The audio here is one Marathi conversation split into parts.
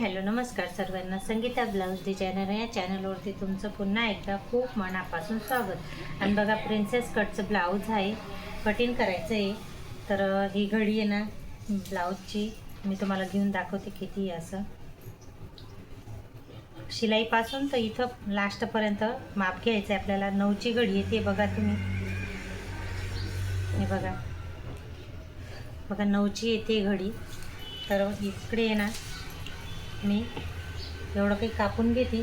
हॅलो नमस्कार सर्वांना. संगीता ब्लाऊज डिझायनर या चॅनलवरती तुमचं पुन्हा एकदा खूप मनापासून स्वागत. आणि बघा प्रिन्सेस कटचं ब्लाऊज आहे. कटिंग करायचं आहे. तर ही घडी आहे ना ब्लाऊजची. मी तुम्हाला घेऊन दाखवते किती असं. शिलाईपासून तर इथं लास्टपर्यंत माप घ्यायचं आहे आपल्याला. नऊची घडी येते बघा तुम्ही. हे बघा. बघा नऊची येते घडी. तर इकडे आहे ना मी. एवढं काही कापून घेते.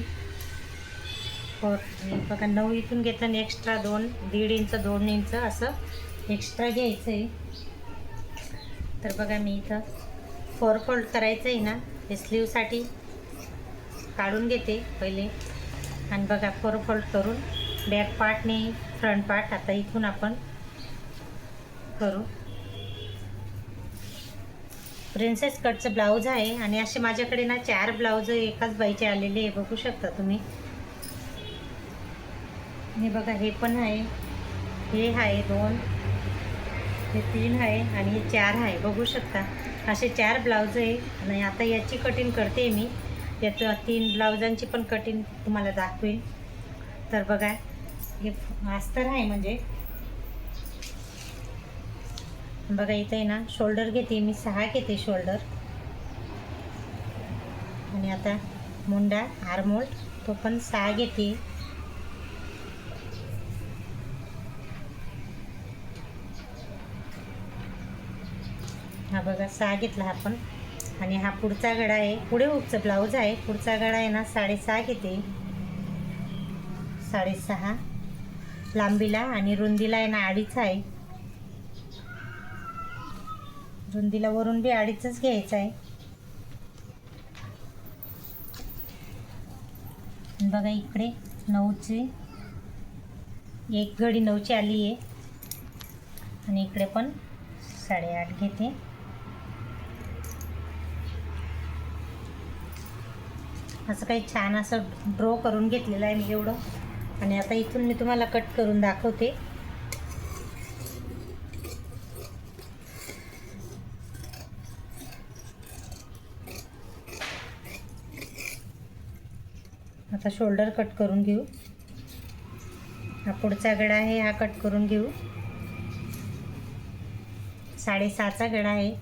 बघा नऊ इथून घेतलं आणि एक्स्ट्रा दोन दीड इंच दोन इंच असं एक्स्ट्रा घ्यायचं आहे तर बघा मी इथं फोर फोल्ड करायचं आहे ना हे स्लीवसाठी काढून घेते पहिले. आणि बघा फोर फोल्ड करून बॅक पार्टने फ्रंट पार्ट आता इथून आपण करू. प्रिन्सेस कटचं ब्लाऊज आहे आणि असे माझ्याकडे ना चार ब्लाऊज एकाच बाईचे आलेले आहे. बघू शकता तुम्ही. हे बघा हे पण आहे. हे आहे दोन. हे तीन आहे आणि हे चार आहे. बघू शकता. असे चार ब्लाऊज आहे आणि आता याची कटिंग करते मी. याचं तीन ब्लाऊजांची पण कटिंग तुम्हाला दाखवेल तर बघा हे अस्तर आहे म्हणजे. बघा इथे आहे ना शोल्डर घेते मी सहा घेते शोल्डर आणि आता मुंडा आरमोल्ड तो पण सहा घेते. हा बघा सहा घेतला हा पण. आणि हा पुढचा गडा आहे. पुढे हुकचं ब्लाऊज आहे. पुढचा गडा आहे ना साडेसहा घेते. साडेसहा. लांबीला आणि रुंदीला आहे ना अडीच आहे. रुंदीला वरून बी अडीचच घ्यायचं आहे. बघा इकडे नऊची एक घडी नऊची आली आहे. आणि इकडे पण साडेआठ घेते. असं काही छान असं ड्रॉ करून घेतलेलं आहे मी एवढं. आणि आता इथून मी तुम्हाला कट करून दाखवते. आता शोल्डर कट करून घेऊ. हा पुढचा गडा आहे हा कट करून घेऊ. साडेसहाचा गडा आहे.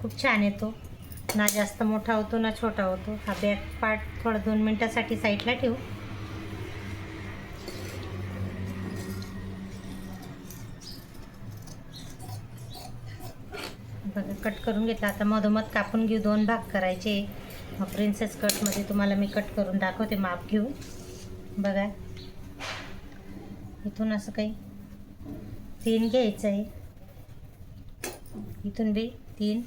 खूप छान येतो. ना जास्त मोठा होतो ना छोटा होतो. हा बॅक पार्ट थोडा दोन मिनटासाठी साईडला ठेवू. बघा कट करून घेतला. आता मधोमध कापून घेऊ. दोन भाग करायचे. प्रिन्सेस कटमध्ये तुम्हाला मी कट करून दाखवते माप घेऊन बघा. इथून असं काही तीन घ्यायचं आहे इथून बी तीन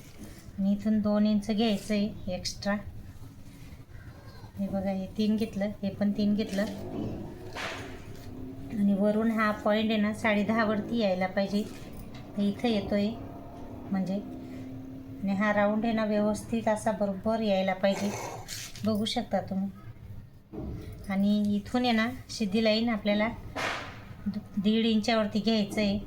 आणि इथून दोन इंच घ्यायचं आहे एक्स्ट्रा हे बघा हे तीन घेतलं हे पण तीन घेतलं. आणि वरून हा पॉईंट आहे ना साडे दहावरती यायला पाहिजे. तर इथं येतो आहे म्हणजे आणि हा राऊंड आहे ना व्यवस्थित असा बरोबर यायला पाहिजे. बघू शकता तुम्ही. आणि इथून आहे ना सिद्धी लाईन आपल्याला दु- दीड इंचावरती घ्यायचं आहे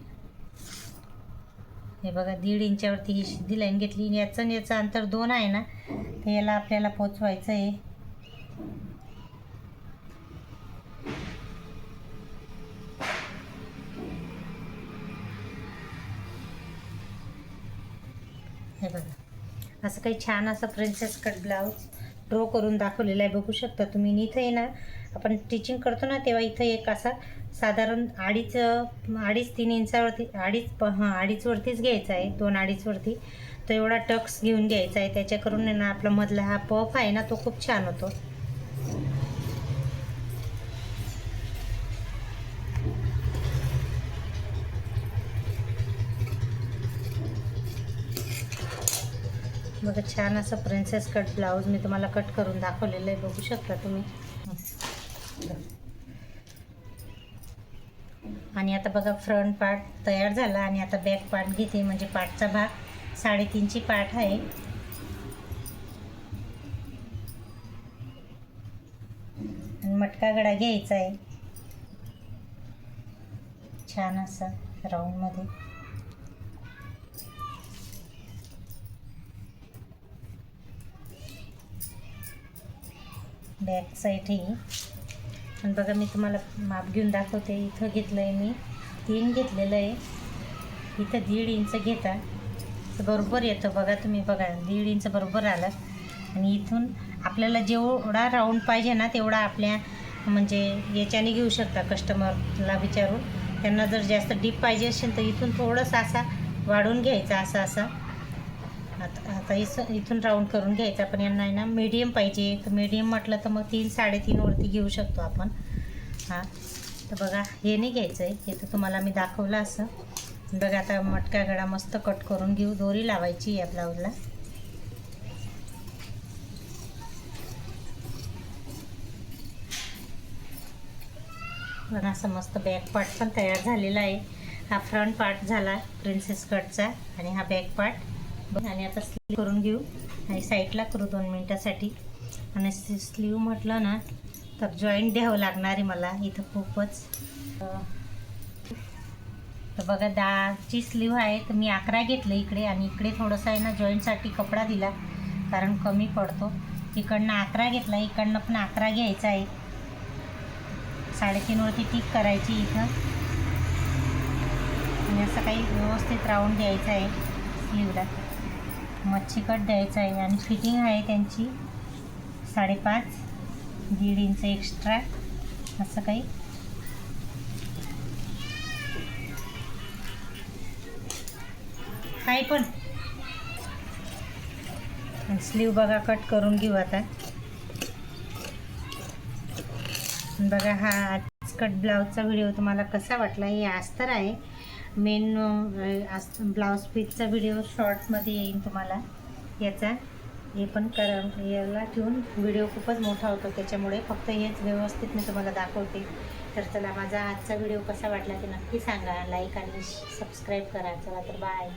हे बघा दीड इंचावरती ही सिद्धी लाईन घेतली. याचं याचं अंतर दोन आहे ना तर याला आपल्याला पोचवायचं आहे असं काही छान असं प्रिन्सेस कट ब्लाऊज ड्रॉ करून दाखवलेलं आहे. बघू शकता तुम्ही. आणि इथं येणार. ना आपण स्टिचिंग करतो ना तेव्हा इथं एक असा साधारण अडीच अडीच तीन इंचावरती अडीच प हां अडीचवरतीच घ्यायचा आहे. दोन अडीचवरती. तो एवढा टक्स घेऊन घ्यायचा आहे. त्याच्याकरून आहे ना आपला मधला हा पफ आहे ना तो खूप छान होतो. बघा छान असं प्रिन्सेस कट ब्लाऊज मी तुम्हाला कट करून दाखवलेलं आहे. बघू शकता तुम्ही. आणि आता बघा फ्रंट पार्ट तयार झाला आणि आता बॅक पार्ट घेते. म्हणजे पार्टचा भाग साडेतीनची पार्ट आहे. आणि मटका गडा घ्यायचा आहे. छान असा राऊंडमध्ये बॅक साईड ही आणि बघा मी तुम्हाला माप घेऊन दाखवते. इथं घेतलं आहे मी. तीन घेतलेलं आहे. इथं दीड इंच घेता. तर बरोबर येतं बघा तुम्ही. बघा दीड इंच बरोबर आलं. आणि इथून आपल्याला जेवढा राऊंड पाहिजे ना तेवढा आपल्या म्हणजे याच्याने घेऊ शकता कस्टमरला विचारून. त्यांना जर जास्त डीप पाहिजे असेल तर इथून थोडंसं असा वाढून घ्यायचा असा असा. आता आता इस इथून राऊंड करून घ्यायचा पण यांना आहे ना मीडियम पाहिजे. तर मीडियम म्हटलं तर मग तीन साडेतीनवरती घेऊ शकतो आपण. हां. तर बघा हे नाही घ्यायचं आहे हे तर तुम्हाला मी दाखवलं असं. बघा आता मटका गळा मस्त कट करून घेऊ. दोरी लावायची या ब्लाऊजला बघा असं मस्त बॅक पार्ट पण तयार झालेला आहे. हा फ्रंट पार्ट झाला प्रिन्सेस कटचा आणि हा बॅक पार्ट आणि आता स्लीव करून घेऊ. आणि साईडला करू दोन मिनटासाठी. आणि स्लीव म्हटलं ना तर जॉईंट द्यावं लागणार आहे मला इथं खूपच. तर बघा दहाची स्लीव आहे तर मी अकरा घेतलं इकडे आणि इकडे थोडंसं आहे ना जॉईंटसाठी कपडा दिला कारण कमी पडतो. इकडनं अकरा घेतला इकडनं पण अकरा घ्यायचा आहे. साडेतीनवरती टिक करायची इथं. आणि असं काही व्यवस्थित राऊंड द्यायचं आहे स्लीवला मच्छी कट द्यायचा आहे आणि फिटिंग आहे त्यांची. साडेपाच दीड इंच एक्स्ट्रा असं काही. काही पण. स्लीव बघा कट करून घेऊ आता. बघा हा आज कट ब्लाऊजचा व्हिडिओ तुम्हाला कसा वाटला? हे अस्तर आहे. मेन ब्लाऊज पीसचा व्हिडिओ शॉर्टमध्ये येईन तुम्हाला. याचा. हे पण कर याला ठेवून व्हिडिओ खूपच मोठा होतो त्याच्यामुळे फक्त हेच व्यवस्थित मी तुम्हाला दाखवते. तर चला माझा आजचा व्हिडिओ कसा वाटला ते नक्की सांगा. लाईक आणि सबस्क्राईब करा. चला तर बाय